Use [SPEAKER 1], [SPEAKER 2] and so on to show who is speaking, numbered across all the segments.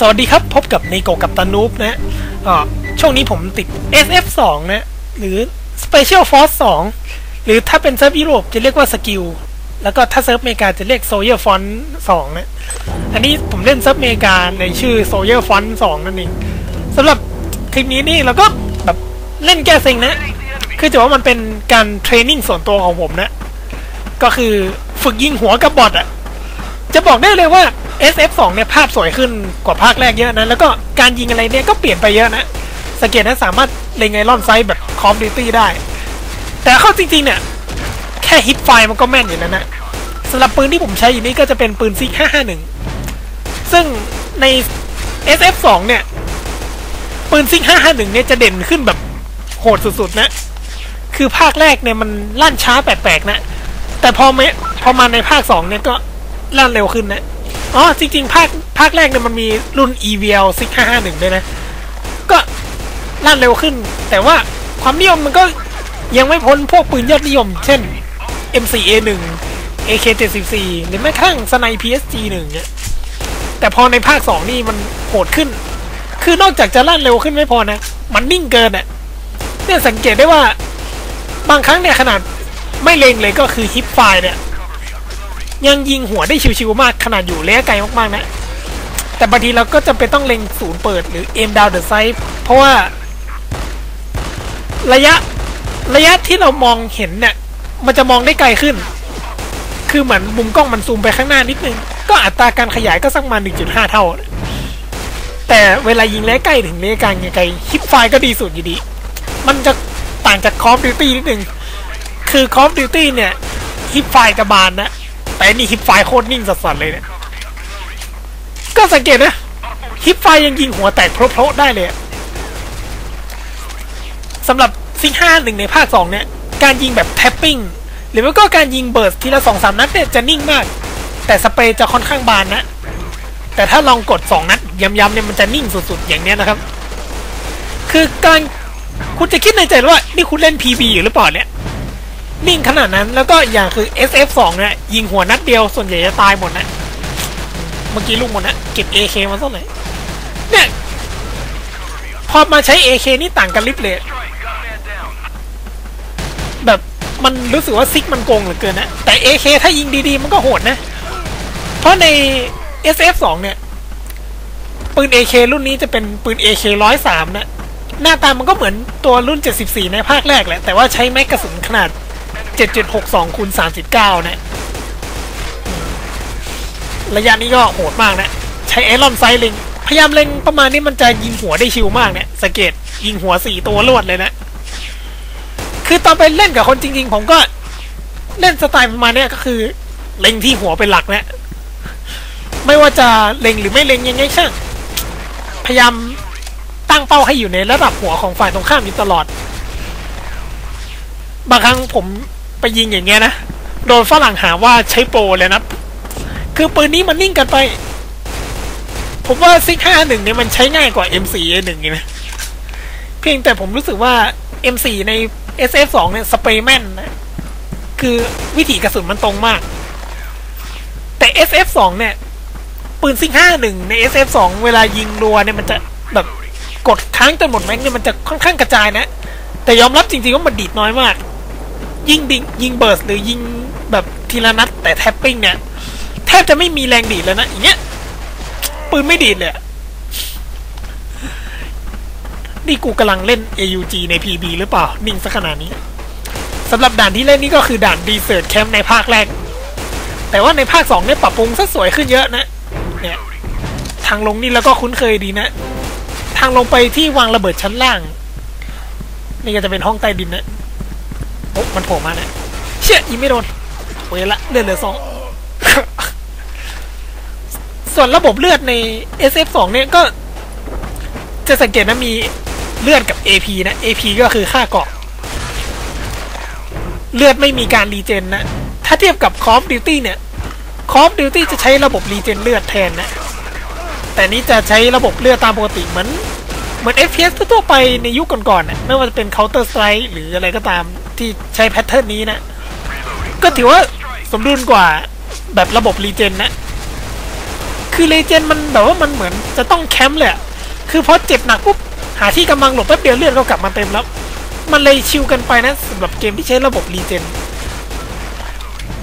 [SPEAKER 1] สวัสดีครับ พบกับในโกกับตานูบนะช่วงนี้ผมติด SF2 นะ หรือ Special Force 2 หรือถ้าเป็นเซิร์ฟยุโรปจะเรียกว่าสกิล แล้วก็ถ้าเซิร์ฟอเมริกาจะเรียก Soldier Font 2 นะ อันนี้ผมเล่นเซิร์ฟอเมริกาในชื่อ Soldier Font 2 นั่นเองสำหรับคลิปนี้นี่เราก็แบบเล่นแก้เซ็งนะ คือจะว่ามันเป็นการเทรนนิ่งส่วนตัวของผมนะ ก็คือฝึกยิงหัวกับบอทอะจะบอกได้เลยว่า SF2 เนี่ยภาพสวยขึ้นกว่าภาคแรกเยอะนะ แล้วก็การยิงอะไรเนี่ยก็เปลี่ยนไปเยอะนะสังเกตนะสามารถเล็งไอรอนไซส์แบบคอมดิวตี้ได้ แต่เข้าจริงๆเนี่ยแค่ฮิตไฟมันก็แม่นอยู่แล้วนะสำหรับปืนที่ผมใช้อยู่นี้ก็จะเป็นปืนซิก551 ซึ่งใน SF2 เนี่ย ปืนซิก551 เนี่ยจะเด่นขึ้นแบบโหดสุดๆนะ คือภาคแรกเนี่ยมันลั่นช้าแปลกๆนะ แต่พอมพอมาในภาคสองเนี่ยก็ลั่นเร็วขึ้นนะ อ๋อจริงๆ ภาคภาคแรกเนี่ยมันมีรุ่น EVL 6551 ด้วยนะ ก็ลั่นเร็วขึ้น แต่ว่าความนิยมมันก็ยังไม่พ้นพวกปืนยอดนิยม เช่น M4A1 AK74 หรือแม้กระทั่งสไน PSG1 เนี่ยแต่พอในภาค 2 นี่มันโหดขึ้น คือนอกจากจะลั่นเร็วขึ้นไม่พอนะ มันนิ่งเกินอะเนี่ยสังเกตได้ว่า บางครั้งเนี่ยขนาดไม่เล็งเลยก็คือฮิปไฟเนี่ย ยังยิงหัวได้ชิวๆมากขนาดอยู่ระยะไกลมากๆนะ แต่บางทีเราก็จำเป็นต้องเล็งศูนย์เปิดหรือ aim down the sight เพราะว่า ระยะระยะที่เรามองเห็นเนี่ย มันจะมองได้ไกลขึ้น คือเหมือนมุมกล้องมันซูมไปข้างหน้านิดนึง ก็อัตราการขยายก็สักมา 1.5 เท่า แต่เวลายิงระยะใกล้ถึงระยะไกลางไกลฮิปไฟก็ดีสุดอยู่ดี มันจะต่างจาก Call of Duty นิดนึง คือ Call of Duty เนี่ยฮิปไฟจะบานนะ แต่นี่ฮิปไฟโคตรนิ่งสัสๆเลยเนี่ย ก็สังเกตนะฮิปไฟยังยิงหัวแตกโพรๆได้เลยสำหรับซิงห้าหนึ่งในภาคสองเนี่ย การยิงแบบแท็ปปิ้งหรือว่าก็การยิงเบิร์สทีละสองสามนัดเนี่ยจะนิ่งมาก แต่สเปรย์จะค่อนข้างบานนะแต่ถ้าลองกดสองนัดย้ำๆเนี่ยมันจะนิ่งสุดๆ อย่างเนี้ยนะครับ คือการคุณจะคิดในใจว่า นี่คุณเล่น PB อยู่หรือเปล่าเนี่ย นิ่งขนาดนั้นแล้วก็อย่างคือ SF2 เนี่ยยิงหัวนัดเดียวส่วนใหญ่จะตายหมดนะ เมื่อกี้ลูกหมดนะ เก็บ AK มาสักหน่อยเนี่ย พอมาใช้ AK นี่ต่างกันลิบเลยแบบมันรู้สึกว่าซิกมันโกงเหลือเกินนะแต่ AK ถ้ายิงดีๆ มันก็โหดนะ เพราะใน SF2 เนี่ย ปืน AK รุ่นนี้จะเป็นปืน AK 103นะหน้าตามันก็เหมือนตัวรุ่น 74 ในภาคแรกแหละ แต่ว่าใช้แม็กกระสุนขนาด 7.62คูณ39นะระยะนี้ก็โหดมากนะ ใช้เอลอนไซล็งพยายามเล็งประมาณนี้มันจะยิงหัวได้ชิวมากเนี่ยสเกตยิงหัวสี่ตัวรวดเลยนะ คือตอนไปเล่นกับคนจริง ๆ ผมก็เล่นสไตล์ประมาณนี้ก็คือ เล็งที่หัวเป็นหลักนะ ไม่ว่าจะเล็งหรือไม่เล็งยังไงช่าง พยายามตั้งเป้าให้อยู่ในระดับหัวของฝ่ายตรงข้ามอยู่ตลอด บางครั้งผม ไปยิงอย่างเงี้ยนะ โดนฝรั่งหาว่าใช้โปรเลยนะคือปืนนี้มันนิ่งกันไป ผมว่าซิกห้าหนึ่งเนี่ยมันใช้ง่ายกว่า M4 หนึ่งนะ เพียงแต่ผมรู้สึกว่า M4 ใน SF2 เนี่ยสเปรย์แม่นนะคือวิถีกระสุนมันตรงมาก แต่ SF2 เนี่ย ปืนซิกห้าหนึ่งใน SF2 เวลายิงรัวเนี่ยมันจะแบบกดค้างจนหมดแม็กเนี่ยมันจะค่อนข้างกระจายนะ แต่ยอมรับจริงๆว่ามันดีดน้อยมาก ยิงดิงยิงเบิร์สหรือยิงแบบทีละนัดแต่แท็ปปิ้งเนี่ยแทบจะไม่มีแรงดีดแล้วนะอย่างเงี้ยปืนไม่ดีดเลยนี่กูกำลังเล่น AUG ใน PB หรือเปล่า นิ่งสักขนาดนี้สำหรับด่านที่เล่นนี่ก็คือด่านดีเซิร์ตแคมป์ในภาคแรก แต่ว่าในภาคสองเนี่ยปรับปรุงซะสวยขึ้นเยอะนะเนี่ยทางลงนี่แล้วก็คุ้นเคยดีนะ ทางลงไปที่วางระเบิดชั้นล่าง นี่ก็จะเป็นห้องใต้ดินนะ อ้มันโผล่มาเนี่ยเชี่ยยิงไม่โดนเวละเลือดเหลือสองส่วนระบบเลือดใน SF2 เนี่ยก็ จะสังเกตนะมีเลือดกับ AP นะ AP ก็คือค่าเกาะ เลือดไม่มีการรีเจนนะ ถ้าเทียบกับ Call of Duty เนี่ย Call of Duty จะใช้ระบบรีเจนเลือดแทนนะ แต่นี้จะใช้ระบบเลือดตามปกติเหมือนเหมือน FPS ทั่วไปในยุคก่อนๆนะไม่ว่าจะเป็น Counter Strike หรืออะไรก็ตาม ที่ใช้แพทเทิร์นนี้นะ ก็ถือว่าสมดุลกว่าแบบระบบรีเจนนะ คือเลเจนมันแบบว่ามันเหมือนจะต้องแคมป์เลยอะคือพอเจ็บหนักปุ๊บหาที่กำลังหลบแป๊บเดียวเลือดก็กลับมาเต็มแล้ว มันเลยชิวกันไปนะสำหรับเกมที่ใช้ระบบรีเจน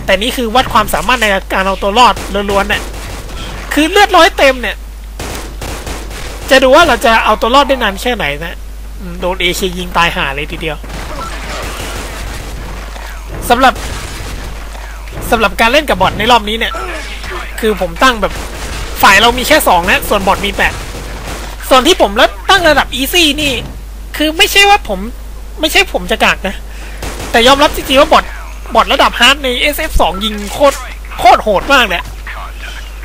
[SPEAKER 1] แต่นี่คือวัดความสามารถในการเอาตัวรอดล้วนๆเนี่ยคือเลือดร้อยเต็มเนี่ย จะดูว่าเราจะเอาตัวรอดได้นานแค่ไหนนะ โดนเอเคยิงตายห่าเลยทีเดียว สำหรับสำหรับการเล่นกับบอทในรอบนี้เนี่ย คือผมตั้งแบบฝ่ายเรามีแค่สองนะ ส่วนบอทมีแปดส่วนที่ผมแล้วตั้งระดับอีซี่นี่ คือไม่ใช่ว่าผมไม่ใช่ผมจะกากนะ แต่ยอมรับจริงๆว่าบอทบอทระดับฮาร์ดใน SF2 ยิงโคตรโคตรโหดมากเลย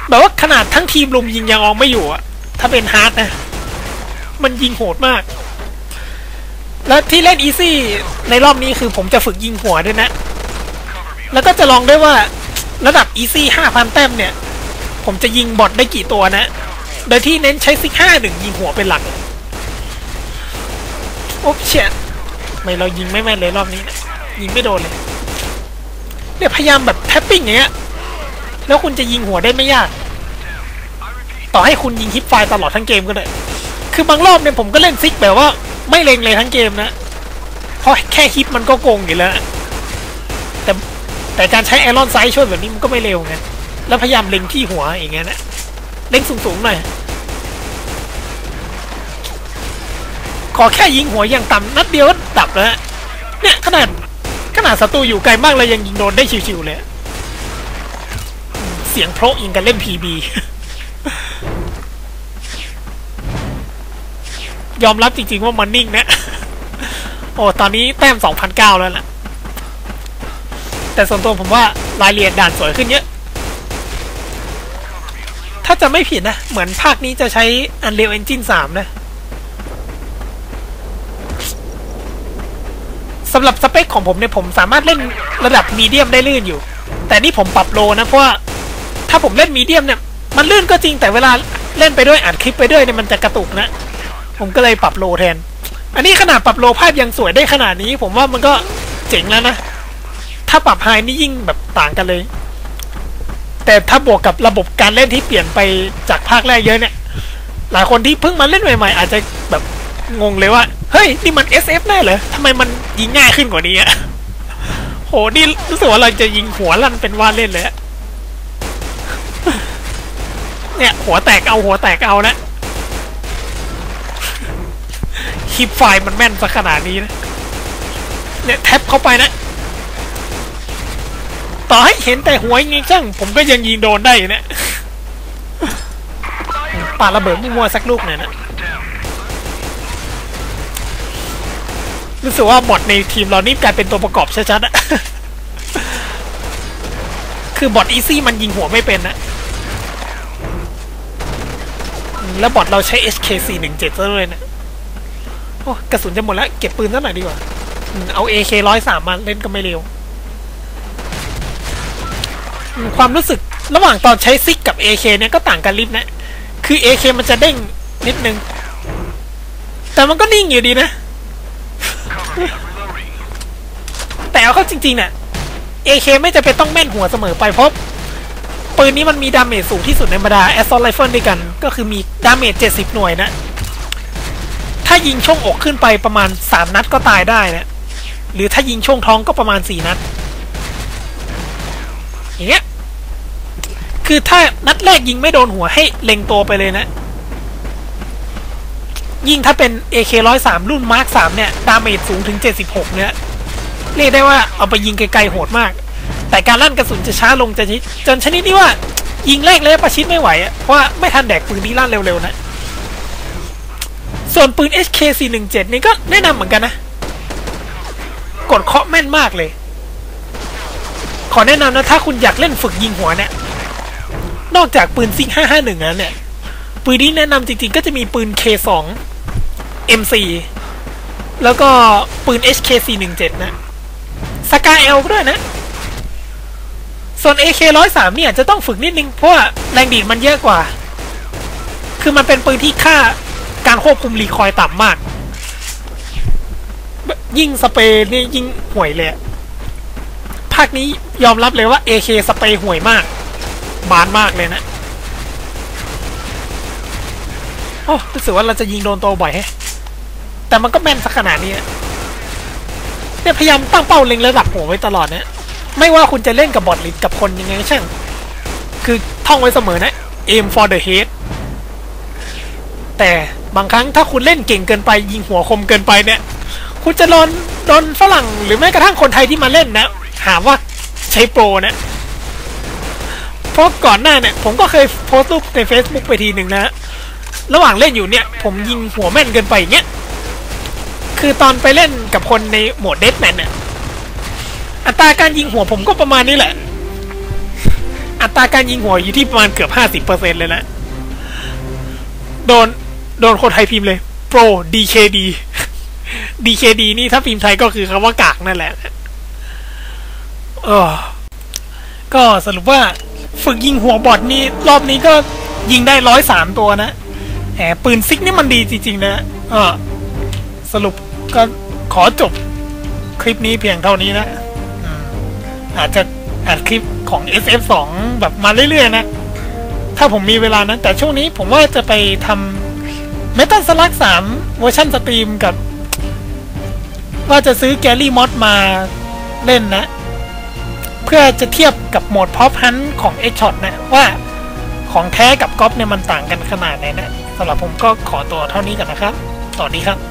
[SPEAKER 1] แบบว่าขนาดทั้งทีมลุมยิงยังออกไม่อยู่อะถ้าเป็นฮาร์ดนะ มันยิงโหดมาก แล้วที่เล่นอีซี่ในรอบนี้คือผมจะฝึกยิงหัวด้วยนะ แล้วก็จะลองด้วยว่าระดับอีซี่ห้าพันแต้มเนี่ย ผมจะยิงบอทได้กี่ตัวนะ โดยที่เน้นใช้ซิกห้าหนึ่งยิงหัวเป็นหลักโอ๊บเชียไม่เรายิงไม่แม่นเลยรอบนี้นะยิงไม่โดนเลยเนี่ยพยายามแบบแทปปิ้งอย่างเงี้ยแล้วคุณจะยิงหัวได้ไม่ยาก ต่อให้คุณยิงฮิปไฟตลอดทั้งเกมก็ได้คือบางรอบเนี่ยผมก็เล่นซิกแบบว่า ไม่เล็งเลยทั้งเกมนะเพราะแค่ฮิปมันก็โกงอยู่แล้วแต่แต่การใช้ไอรอนไซด์ช่วยแบบนี้มันก็ไม่เร็วไงแล้วพยายามเล็งที่หัวอย่างเงี้ยนะเล็งสูงๆหน่อยขอแค่ยิงหัวอย่างต่ำนัดเดียวก็ดับแล้วฮะเนี่ยขนาดขนาดศัตรูอยู่ไกลมากเลยยังยิงโดนได้ชิวๆเลย เสียงเพราะยิงกันเล่นพีบี ยอมรับจริง ๆ ว่ามันนิ่งนะ โอ้ ตอนนี้แต้ม2,009แล้วแหละแต่ส่วนตัวผมว่ารายละเอียดด่านสวยขึ้นเยอะ ถ้าจะไม่ผิดนะ เหมือนภาคนี้จะใช้ Unreal Engine 3 นะสำหรับสเปคของผมเนี่ยผมสามารถเล่นระดับมีเดียมได้ลื่นอยู่ แต่นี่ผมปรับโลนะ เพราะว่าถ้าผมเล่นมีเดียมเนี่ย มันลื่นก็จริงแต่เวลาเล่นไปด้วยอัดคลิปไปด้วยเนี่ยมันจะกระตุกนะ ผมก็เลยปรับโลแทน อันนี้ขนาดปรับโลภาพยังสวยได้ขนาดนี้ ผมว่ามันก็เจ๋งแล้วนะ ถ้าปรับไฮนี่ยิ่งแบบต่างกันเลย แต่ถ้าบวกกับระบบการเล่นที่เปลี่ยนไปจากภาคแรกเยอะเนี่ย หลายคนที่เพิ่งมาเล่นใหม่ ๆ อาจจะแบบงงเลยว่า เฮ้ย นี่มัน SF แน่เหรอทำไมมันยิงง่ายขึ้นกว่านี้อะโห นี่รู้สึกว่าเราจะยิงหัวลั่นเป็นว่าเล่นเลยเนี่ย หัวแตกเอาหัวแตกเอานะ คลิปไฟมันแม่นซะขนาดนี้นะเนี่ยแท็บเข้าไปนะ ต่อให้เห็นแต่หัวยิงช่างผมก็ยังยิงโดนได้เนี่ยปาระเบิดมั่วสักลูกหน่อยนะรู้สึกว่าบอทในทีมเรานี่กลายเป็นตัวประกอบชัดๆอะคือบอทอีซี่มันยิงหัวไม่เป็นนะแล้วบอทเราใช้ HK417 ซะด้วยนะ โอ้กระสุนจะหมดแล้ว เก็บปืนซะหน่อยดีกว่าอืมเอา AK103 มมาเล่นก็ไม่เร็ว ความรู้สึกระหว่างตอนใช้ซิกกับ AK เนี่ยก็ต่างกันลิบนะ คือ AK มันจะเด้งนิดนึง แต่มันก็นิ่งอยู่ดีนะ แต่เอาเข้าจริงๆเนี่ย AK ไม่จะเป็นต้องแม่นหัวเสมอไปเพราะปืนนี้มันมีดาเมจสูงที่สุดในบรรดา Assault Rifle ด้วยกัน ก็คือมีดาเมจ70 หน่วยนะ ถ้ายิงช่วงอกขึ้นไปประมาณ 3 นัดก็ตายได้นะหรือถ้ายิงช่วงท้องก็ประมาณ 4 นัด อย่างเงี้ย คือถ้านัดแรกยิงไม่โดนหัวให้เล็งตัวไปเลยนะ ยิ่งถ้าเป็น AK103 รุ่น Mark 3เนี่ย ดาเมจสูงถึง 76 เนี่ย เรียกได้ว่าเอาไปยิงไกลๆโหดมาก แต่การลั่นกระสุนจะช้าลงจะนิดจนชนิดที่ว่า ยิงแรกเลยประชิดไม่ไหว เพราะว่าไม่ทันแดกปืนนี้ลั่นเร็วๆนะ ส่วนปืน HK417 นี่ก็แนะนำเหมือนกันนะ กดเคาะแม่นมากเลย ขอแนะนำนะถ้าคุณอยากเล่นฝึกยิงหัวเนี่ย นอกจากปืนซิง551นั้นเนี่ย ปืนนี้แนะนำจริงๆ ก็จะมีปืน K2 M4 แล้วก็ปืน HK417 นะสกาเอลก็ด้วยนะ ส่วน AK103 เนี่ยจจะต้องฝึกนิดนึง เพราะว่าแรงดีดมันเยอะกว่า คือมันเป็นปืนที่ค่า การควบคุมรีคอยต่ำมาก ยิ่งสเปรย์นี่ยิ่งห่วยเลย ภาคนี้ยอมรับเลยว่า AK สเปรย์ห่วยมาก บานมากเลยนะอ้รู้สึกว่าเราจะยิงโดนตัวบ่อยแฮะแต่มันก็แม่นสักขนาดนี้เนี่ยพยายามตั้งเป้าเล็งระดับหัวไว้ตลอดนะไม่ว่าคุณจะเล่นกับบอทหรือกับคนยังไงช่าง คือท่องไว้เสมอนะ aim for the head แต่ บางครั้งถ้าคุณเล่นเก่งเกินไป ยิงหัวคมเกินไปเนี่ย คุณจะโดนโดนฝรั่งหรือแม้กระทั่งคนไทยที่มาเล่นนะ หาว่าใช้โปรนะเพราะก่อนหน้าเนี่ย ผมก็เคยโพสต์รูปใน Facebook ไปทีหนึ่งนะ ระหว่างเล่นอยู่เนี่ย ผมยิงหัวแม่นเกินไปอย่างเงี้ยคือตอนไปเล่นกับคนในโหมดเดสแมนเนี่ยอัตราการยิงหัวผมก็ประมาณนี้แหละ อัตราการยิงหัวอยู่ที่ประมาณเกือบห้าสิบเปอร์เซ็นต์เลยนะ โดน โดนคนไทยพิมพ์เลยโปร DKD DKD นี่ถ้าพิมพ์ไทยก็คือคำว่ากากนั่นแหละเออก็สรุปว่าฝึกยิงหัวบอทนี่รอบนี้ก็ยิงได้ร้อยสามตัวนะแหมปืนซิกนี่มันดีจริงๆนะเออสรุปก็ขอจบคลิปนี้เพียงเท่านี้นะอืมอาจจะอัดคลิปของ SF2 แบบมาเรื่อยๆนะ ถ้าผมมีเวลานะ แต่ช่วงนี้ผมว่าจะไปทำ เมทัลสลักสามเวอร์ชันสตรีมกับ ว่าจะซื้อแกลลี่มอดมาเล่นนะ เพื่อจะเทียบกับโหมดพอปฮันของ X Shot นะ ว่าของแท้กับก๊อปเนี่ยมันต่างกันขนาดไหนนะสำหรับผมก็ขอตัวเท่านี้กันนะครับสวัสดีครับ